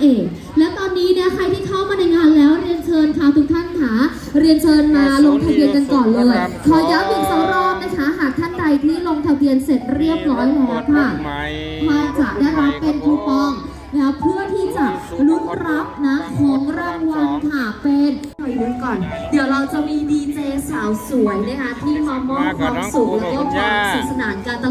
เอกและตอนนี้เนี่ยใครที่เข้ามาในงานแล้วเรียนเชิญค่ะทุกท่านค่ะเรียนเชิญมาลงทะเบียนกันก่อนเลย ขอย้ำอีกสองรอบนะคะหากท่านใดที่ลงทะเบียนเสร็จเรียบร้อยแล้วค่ะท่านจะได้รับเป็นคูปองนะคะเพื่อที่จะลุ้นรับนะของรางวัลค่ะเป็นหน่อยนึงก่อน เดี๋ยวเราจะมีดีเจสาวสวยนะคะที่มามอบความสุขและก็ความสนุกสนานกันต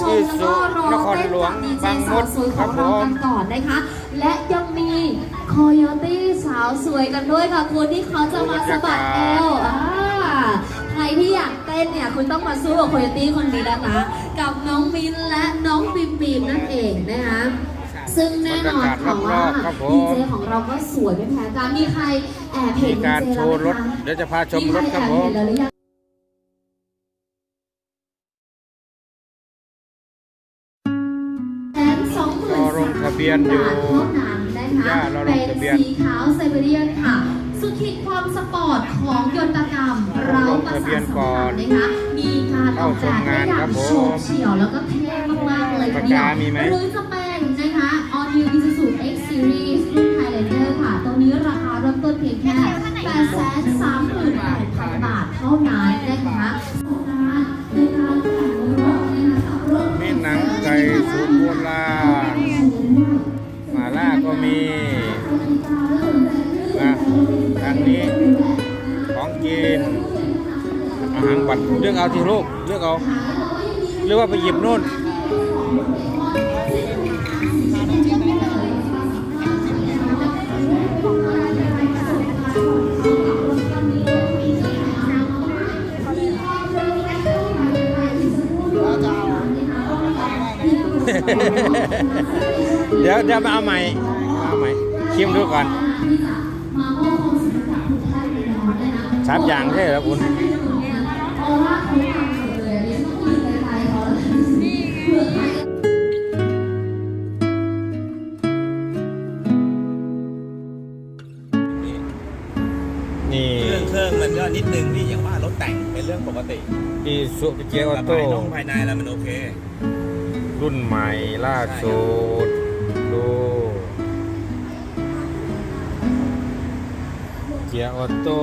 ชมแล้วก็รอเต้นกับดีเจสาวสวยของเรากันก่อนนะคะ และยังมีคอยตี้สาวสวยกันด้วยค่ะคุณที่เขาจะมาสะบัดเอวอ่าใครที่อยากเต้นเนี่ยคุณต้องมาสู้กับโคโยตี้คนนี้นะคะกับน้องมินและน้องบิมบิมนั่นเองนะคะซึ่งแน่นอนค่ะว่าครับผมดีเจของเราก็สวยไม่แพ้กันมีใครแอบเห็มีนดีการเจโชแล้วว์ไหมรถคะเดี๋ยวจะพาชมมีใครรถแอครับบผเห็ม บียนอยู่บาทเท่านั้นนะคะย่ารอลเป็งนทะเบียนสีขาวไซเบเรียนค่ะ สุดขีดความสปอร์ตของยนตกรรมเราประสานสัมพันธ์นะคะมีการออกแบบได้อย่างโฉบเฉี่ยวแล้วก็เท่มากๆเลยทีเดียวปากกามีไหมหรือจะเป็นนะคะ All New Isuzu X Series รุ่น Highlander ค่ะตัวนี้ราคาเริ่มต้นเพียงแค่838,000 กินอาหารบัตรเลือกเอาที่ลูกเลือกเอาหรือว่าไปหยิบนู่นเดี๋ยวเดี๋ยวมาเอาใหม่ เอาใหม่ชิมดูก่อน สามอย่างใช่เหรอคุณนี่เรื่องเครื่องมันก็นิดนึงพี่อย่างว่ารถแต่งเป็นเรื่องปกติอีสุเกียร์ออแต่โต้ภายนอกภายในแล้วมันโอเค รุ่นใหม่ล่าสุดดูเกียร์ออโต้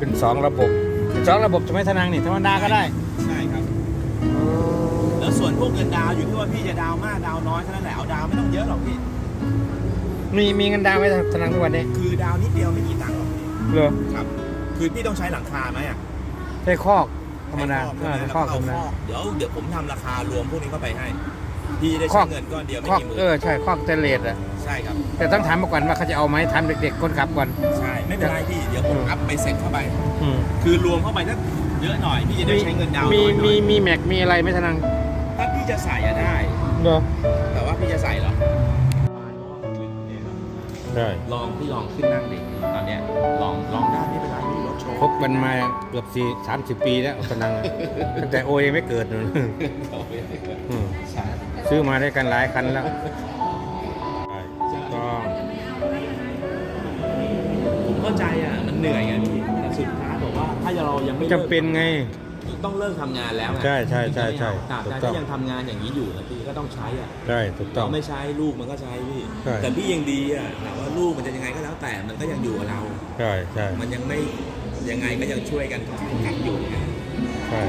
เป็นสองระบบเป็นสองระบบจะไม่ทนางนี่ธรรมดาก็ได้ใช่ครับ แล้วส่วนพวกเงินดาวน์อยู่ที่ว่าพี่จะดาวน์มากดาวน์น้อยเท่านั้นแหละเอาดาวน์ไม่ต้องเยอะหรอกพี่ มีมีเงินดาวน์ไหมธนางทุกวันนี้คือดาวน์นิดเดียวไม่กี่ตังค์หรอกพี่เหรอครับ คือพี่ต้องใช้หลังคาไหมอะใช่คอกธรรมดาใช้เอครออบใช่คอกธรรมดาแล้วก็เอาคอกเดี๋ยวเดี๋ยวผมทำราคารวมพวกนี้เข้าไปให้ พี่จะได้คอใช้กเงินก้อนเดียวไม่คอกกี่หมื่เอนอใช่คอกเตเลสอะใช่ครับ แต่ต้องถามมาก่อนว่าเขาจะเอาไหมถามเด็กๆคนขับก่อนใช่ ไม่เป็นไรพี่ เดี๋ยวผมอัพไปเสร็จเข้าไป อืมคือรวมเข้าไปสักเยอะหน่อย พี่จะได้ใช้เงินดาวน์มีน้อยหน่มีอยมีแม็กมีอะไรไหมธนางถ้าพี่จะใส่อะได้ เหรอแต่ว่าพี่จะใส่เหรอ ได้ลองพี่ลองขึ้นนั่งดิตอนเนี้ยลองลองได้ไม่เป็นไรพี่รถโชว์พบกันมาเกือบสี่สามสิบปีแล้วธนางอะตั้งแต่โอยังไม่เกิดเลยอืมใช่ซื้อมาได้กันหลายคันแล้ว เข้าใจอะมันเหนื่อยไงพี่แต่สุดท้ายบอกว่าถ้าเรายังไม่ลิกจำเป็นไง ต้องเลิกทำงานแล้วไงใช่ใช่ใช่ใช่ตราบถูใดกต้องที่ยังทำงานอย่างนี้อยู่นะพี่ก็ต้องใช้อะ ใช่ถูกต้อง เราไม่ใช้ลูกมันก็ใช้พี่ ใช่ แต่พี่ยังดีอะถามว่าลูกมันจะยังไงก็แล้วแต่มันก็ยังอยู่กับเรา ใช่ใช่มันยังไม่ยังไงก็ยังช่วยกันกันอยู่ไงใช่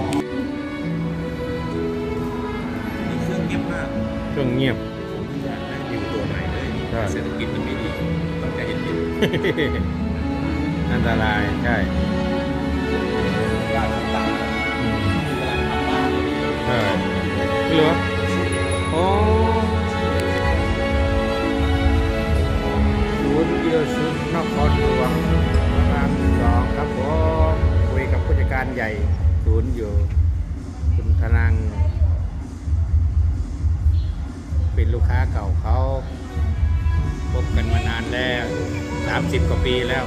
นี่เครื่องเงียบมากเครื่องเงียบผมอยากได้ดิวตัวใหม่เลยใช่ เศรษฐกิจมันไม่ดีต้องใจเย็น อันตรายใช่ๆการต่างๆคือกำลังทำบ้านอยู่นี่ใช่เหรอโอ้ศูนย์เดียวศูนย์นครหลวงพระรามสองครับผมคุยกับผู้จัดการใหญ่ศูนย์อยู่คุณธนัง เป็นลูกค้าเก่าเขาพบกันมานานแล้วสามสิบกว่าปีแล้ว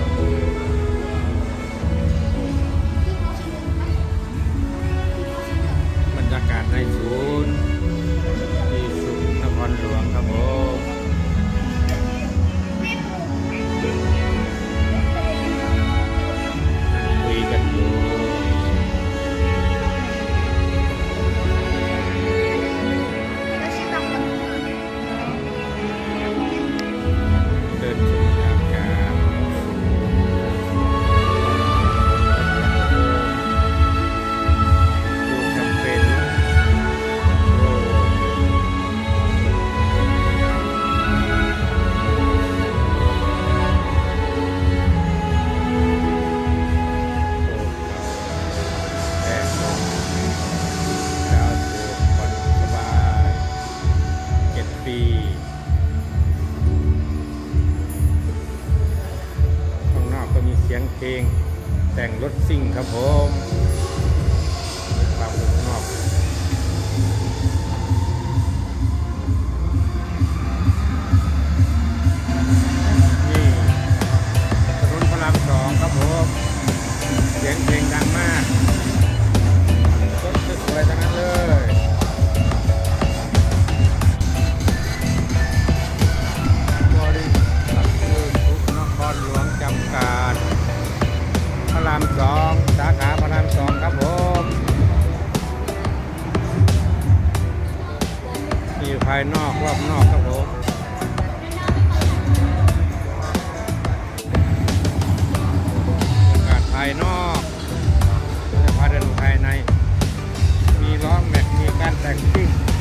เพลง แต่งรถซิ่งครับผม การแต่งซิ่ง